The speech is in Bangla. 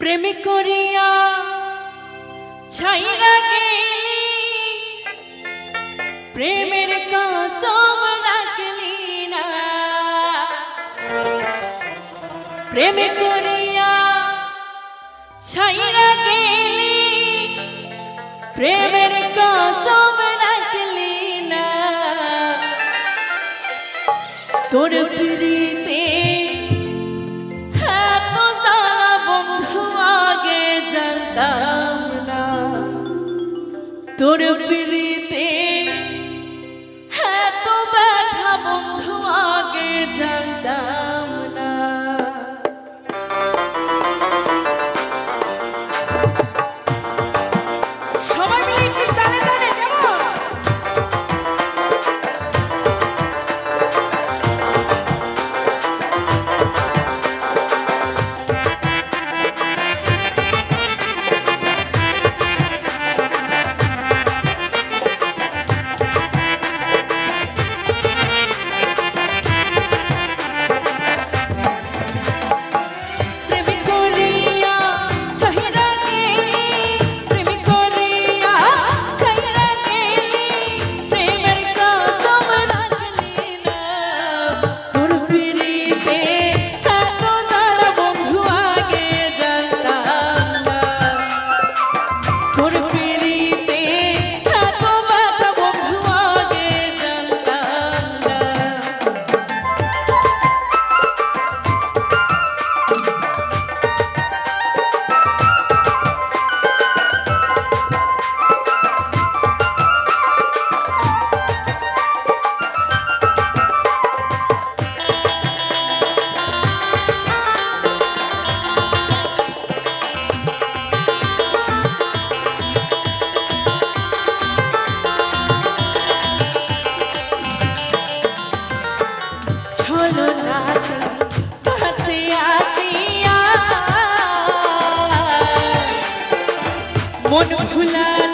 প্রেম করিয়া ছাইরা গেলি, প্রেমের কাসম রাখলি না। প্রেম করিয়া ছাইরা গেলি, প্রেমের কাসম রাখলি না। তোর তোর মন খুলা